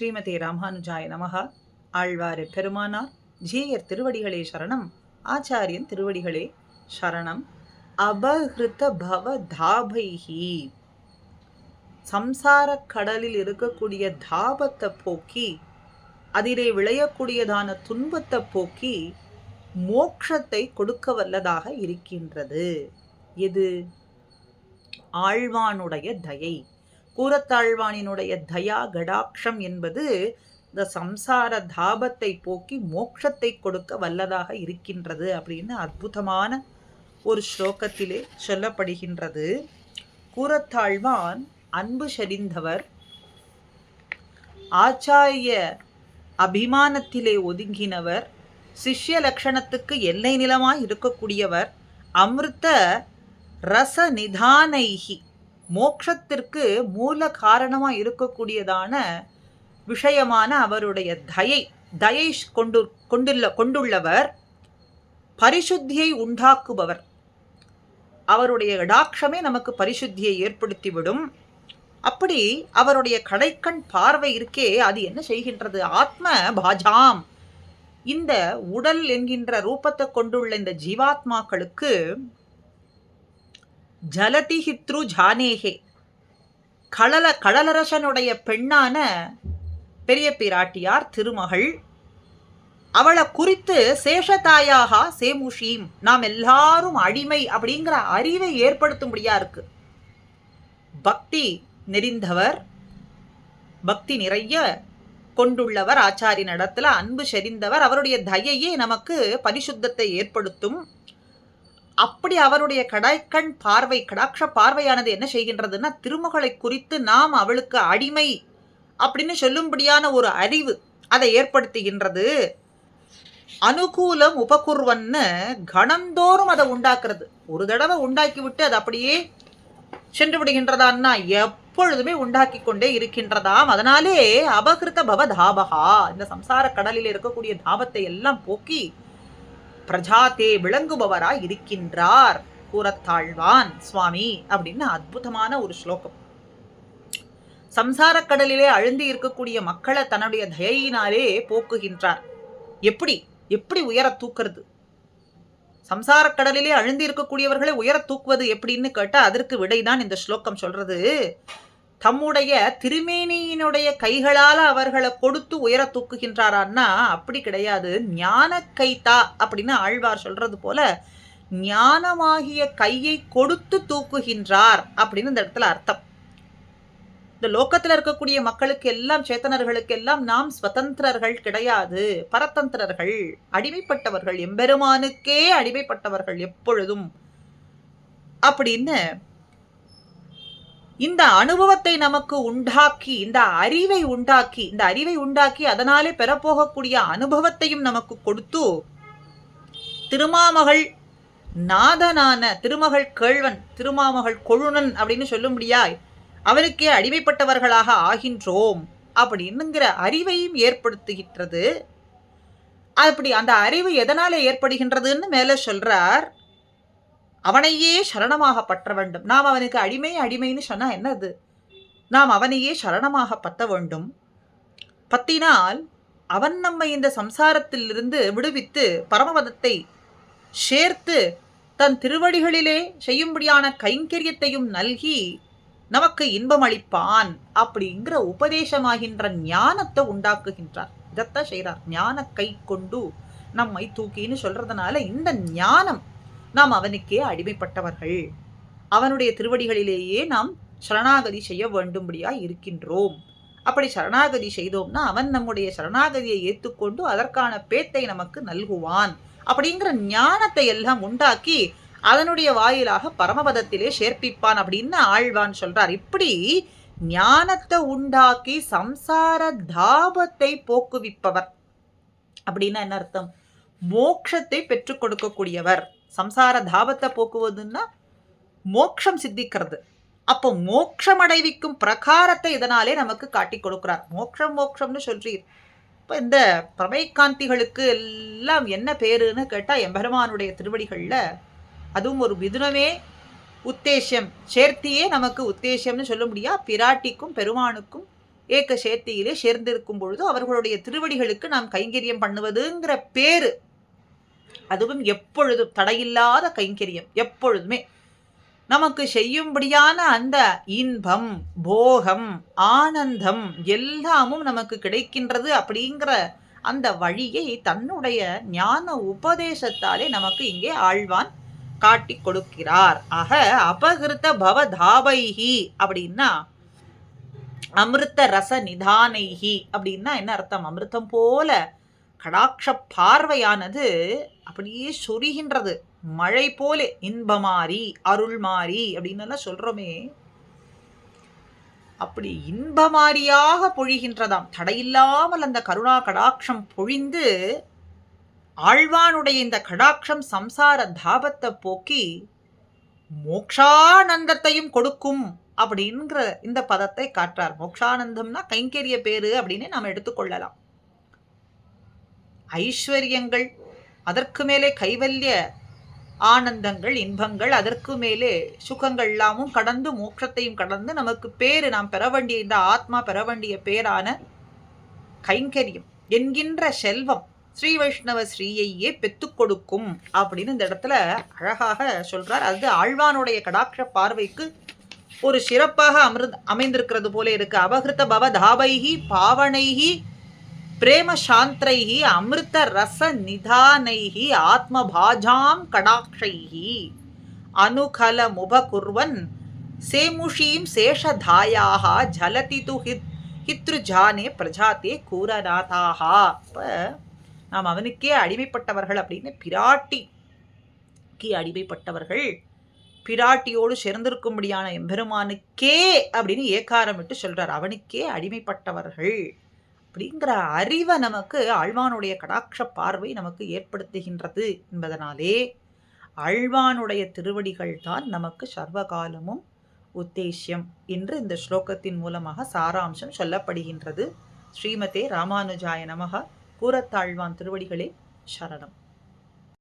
ஸ்ரீமதி ராமானுஜாய நமகா ஆழ்வாரு பெருமானார் ஜீயர் திருவடிகளே சரணம். ஆச்சாரியன் திருவடிகளே சரணம். அபஹிருத பவ தாபைஹி. சம்சார கடலில் இருக்கக்கூடிய தாபத்தை போக்கி அதிலே விளையக்கூடியதான துன்பத்தை போக்கி மோக்ஷத்தை கொடுக்க வல்லதாக இருக்கின்றது. இது ஆழ்வானுடைய தயை. கூரத்தாழ்வானினுடைய தயா கடாட்சம் என்பது இந்த சம்சார தாபத்தை போக்கி மோட்சத்தை கொடுக்க வல்லதாக இருக்கின்றது அப்படின்னு அற்புதமான ஒரு ஸ்லோகத்திலே சொல்லப்படுகின்றது. கூரத்தாழ்வான் அன்பு செறிந்தவர். ஆச்சாரிய அபிமானத்திலே ஒதுங்கினவர். சிஷ்ய லட்சணத்துக்கு எல்லை நிலமாய் இருக்கக்கூடியவர். அமிர்த ரச நிதானைகி மோக்ஷத்திற்கு மூல காரணமாக இருக்கக்கூடியதான விஷயமான அவருடைய தயை தயை கொண்டு கொண்டுள்ள கொண்டுள்ளவர் பரிசுத்தியை உண்டாக்குபவர். அவருடைய இடாட்சமே நமக்கு பரிசுத்தியை ஏற்படுத்திவிடும். அப்படி அவருடைய கடைக்கண் பார்வை இருக்கே அது என்ன செய்கின்றது? ஆத்ம பாஜாம். இந்த உடல் என்கின்ற ரூபத்தை கொண்டுள்ள இந்த ஜீவாத்மாக்களுக்கு ஜலதி ஹித்ரு ஜானேகே கடல கடலரசனுடைய பெண்ணான பெரிய பிராட்டியார் திருமகள். அவளை குறித்து சேஷதாயாக சேமுஷீம் நாம் எல்லாரும் அடிமை அப்படிங்கிற அறிவை ஏற்படுத்தும்படியா இருக்கு. பக்தி நெறிந்தவர் பக்தி நிறைய கொண்டுள்ளவர் ஆச்சாரி நடத்துல அன்பு செறிந்தவர் அவருடைய தயையே நமக்கு பரிசுத்தத்தை ஏற்படுத்தும். அப்படி அவருடைய கடாய்க்கண் பார்வை கடாட்ச பார்வையானது என்ன செய்கின்றதுன்னா திருமகளை குறித்து நாம் அவளுக்கு அடிமை அப்படின்னு சொல்லும்படியான ஒரு அறிவு அதை ஏற்படுத்துகின்றது. அனுகூலம் உபகுர்வன்னு கணந்தோறும் அதை உண்டாக்குறது. ஒரு தடவை உண்டாக்கி விட்டு அது அப்படியே சென்று விடுகின்றதான்னா எப்பொழுதுமே உண்டாக்கி கொண்டே இருக்கின்றதாம். அதனாலே அபகிருத்த பவ தாபகா இந்த சம்சார கடலில் இருக்கக்கூடிய தாபத்தை எல்லாம் போக்கி பிரஜாத்தே விளங்குபவராய் இருக்கின்றார் கூறத்தாழ்வான் சுவாமி அப்படின்னு அற்புதமான ஒரு ஸ்லோகம். சம்சாரக்கடலிலே அழுந்தி இருக்கக்கூடிய மக்களை தன்னுடைய தயையினாலே போக்குகின்றார். எப்படி? எப்படி உயர தூக்குறது? சம்சாரக்கடலிலே அழுந்தி இருக்கக்கூடியவர்களை உயர தூக்குவது எப்படின்னு கேட்டால் அதற்கு விடைதான் இந்த ஸ்லோகம் சொல்றது. தம்முடைய திருமேனியினுடைய கைகளால் அவர்களை கொடுத்து உயர தூக்குகின்றாரான்னா அப்படி கிடையாது. ஞான கைத்தா அப்படின்னு ஆழ்வார் சொல்றது போல ஞானமாகிய கையை கொடுத்து தூக்குகின்றார் அப்படின்னு இந்த இடத்துல அர்த்தம். இந்த லோக்கத்தில் இருக்கக்கூடிய மக்களுக்கு எல்லாம் சேத்தனர்களுக்கு எல்லாம் நாம் ஸ்வதந்திரர்கள் கிடையாது. பரதந்திரர்கள் அடிமைப்பட்டவர்கள் எம்பெருமானுக்கே அடிமைப்பட்டவர்கள் எப்பொழுதும் அப்படின்னு இந்த அனுபவத்தை நமக்கு உண்டாக்கி இந்த அறிவை உண்டாக்கி இந்த அறிவை உண்டாக்கி அதனாலே பெறப்போகக்கூடிய அனுபவத்தையும் நமக்கு கொடுத்து திருமாமகள் நாதனான திருமகள் கேழ்வன் திருமாமகள் கொழுனன் அப்படின்னு சொல்லும்படியாய் அவனுக்கே அடிமைப்பட்டவர்களாக ஆகின்றோம் அப்படின்னுங்கிற அறிவையும் ஏற்படுத்துகின்றது. அப்படி அந்த அறிவு எதனால ஏற்படுகின்றதுன்னு மேலே சொல்றார். அவனையே சரணமாக பற்ற வேண்டும். நாம் அவனுக்கு அடிமை அடிமைன்னு சொன்னால் என்னது? நாம் அவனையே சரணமாக பத்த வேண்டும். பத்தினால் அவன் நம்மை இந்த சம்சாரத்திலிருந்து விடுவித்து பரமபதத்தை சேர்த்து தன் திருவடிகளிலே செய்யும்படியான கைங்கரியத்தையும் நல்கி நமக்கு இன்பம் அளிப்பான் அப்படிங்கிற உபதேசமாகின்ற ஞானத்தை உண்டாக்குகின்றார். இதைத்தான் செய்கிறார் ஞான கை கொண்டு நம்மை தூக்கின்னு சொல்றதுனால இந்த ஞானம் நாம் அவனுக்கே அடிமைப்பட்டவர்கள். அவனுடைய திருவடிகளிலேயே நாம் சரணாகதி செய்ய வேண்டும்படியா இருக்கின்றோம். அப்படி சரணாகதி செய்தோம்னா அவன் நம்முடைய சரணாகதியை ஏற்றுக்கொண்டு அதற்கான பேத்தை நமக்கு நல்குவான். அப்படிங்கிற ஞானத்தை எல்லாம் உண்டாக்கி அதனுடைய வாயிலாக பரமபதத்திலே சேர்ப்பிப்பான் அப்படின்னு ஆழ்வான் சொல்றார். இப்படி ஞானத்தை உண்டாக்கி சம்சார தாபத்தை போக்குவிப்பவர். அப்படின்னா என்ன அர்த்தம்? மோட்சத்தை பெற்றுக் கொடுக்கக்கூடியவர். சம்சார தாபத்தை போக்குவதுன்னா மோக்ஷம் சித்திக்கிறது. அப்போ மோக்ஷம் அடைவிக்கும் பிரகாரத்தை இதனாலே நமக்கு காட்டி கொடுக்கிறார். மோக்ஷம் மோக்ஷம்னு சொல்றீர். இப்போ இந்த பிரமைக்காந்திகளுக்கு எல்லாம் என்ன பேருன்னு கேட்டால் எம்பெருமானுடைய திருவடிகளில் அதுவும் ஒரு மிதுனமே உத்தேசியம் சேர்த்தியே நமக்கு உத்தேசியம்னு சொல்ல முடியா? பிராட்டிக்கும் பெருமானுக்கும் ஏக்க சேர்த்தியிலே சேர்ந்திருக்கும் பொழுது அவர்களுடைய திருவடிகளுக்கு நாம் கைங்கரியம் பண்ணுவதுங்கிற பேரு அதுவும் எப்பொழுதும் தடையில்லாத கைங்கரியம் எப்பொழுதுமே. நமக்கு செய்யும்படியான அந்த இன்பம் போகம் ஆனந்தம் எல்லாமும் நமக்கு கிடைக்கின்றது அப்படிங்கிற அந்த வழியை தன்னுடைய ஞான உபதேசத்தாலே நமக்கு இங்கே ஆழ்வான் காட்டி கொடுக்கிறார். ஆக அபகிருத்த பவதாபைஹி அப்படின்னா அமிர்த ரச நிதானைஹி அப்படின்னா என்ன அர்த்தம்? அமிர்தம் போல கடாட்ச பார்வையானது அப்படியே சொரிகின்றது. மழை போல இன்பமாரி அருள் மாறி அப்படின்னு எல்லாம் சொல்றோமே. அப்படி இன்பமாரியாக பொழிகின்றதாம். தடையில்லாமல் அந்த கருணா கடாட்சம் பொழிந்து ஆழ்வானுடைய இந்த கடாட்சம் சம்சார தாபத்தை போக்கி மோக்ஷானந்தத்தையும் கொடுக்கும் அப்படிங்கிற இந்த பதத்தை காற்றார் மோக்ஷானந்தம்னா கைங்கரிய பேரு அப்படின்னு நாம் எடுத்துக்கொள்ளலாம். ஐஸ்வர்யங்கள் அதற்கு மேலே கைவல்ய ஆனந்தங்கள் இன்பங்கள் அதற்கு மேலே சுகங்கள் எல்லாமும் கடந்து மோட்சத்தையும் கடந்து நமக்கு பேரு நாம் பெற வேண்டிய இந்த ஆத்மா பெற வேண்டிய பேரான கைங்கரியம் என்கின்ற செல்வம் ஸ்ரீ வைஷ்ணவ ஸ்ரீயையே பெத்துக் கொடுக்கும் அப்படின்னு இந்த இடத்துல அழகாக சொல்றார். அது ஆழ்வானுடைய கடாட்ச பார்வைக்கு ஒரு சிறப்பாக அமிர்த அமைந்திருக்கிறது போல இருக்கு. அபகிருத்த பவ தாபைகி பாவனைகி பிரேம சாந்திரைஹி அமிர்த ரச நிதானைஹி ஆத்மபாஜாம் கடாட்சைஹி அனுகலமுபகுர்வன் சேமுஷீம் சேஷதாயாக ஜலதி து ஹித் ஹித்ருஜானே பிரஜாத்தே கூரநாதாக இப்போ நாம் அவனுக்கே அடிமைப்பட்டவர்கள் அப்படின்னு பிராட்டிக்கு அடிமைப்பட்டவர்கள் பிராட்டியோடு சேர்ந்திருக்கும்படியான எம்பெருமானுக்கே அப்படின்னு ஏக்காரமிட்டு சொல்றார். அவனுக்கே அடிமைப்பட்டவர்கள். அப்படிங்கிற அறிவை நமக்கு ஆழ்வானுடைய கடாட்ச பார்வை நமக்கு ஏற்படுத்துகின்றது என்பதனாலே ஆழ்வானுடைய திருவடிகள் தான் நமக்கு சர்வகாலமும் உத்தேசியம் என்று இந்த ஸ்லோகத்தின் மூலமாக சாராம்சம் சொல்லப்படுகின்றது. ஸ்ரீமதே ராமானுஜாய நமக. கூறத்தாழ்வான் திருவடிகளே சரணம்.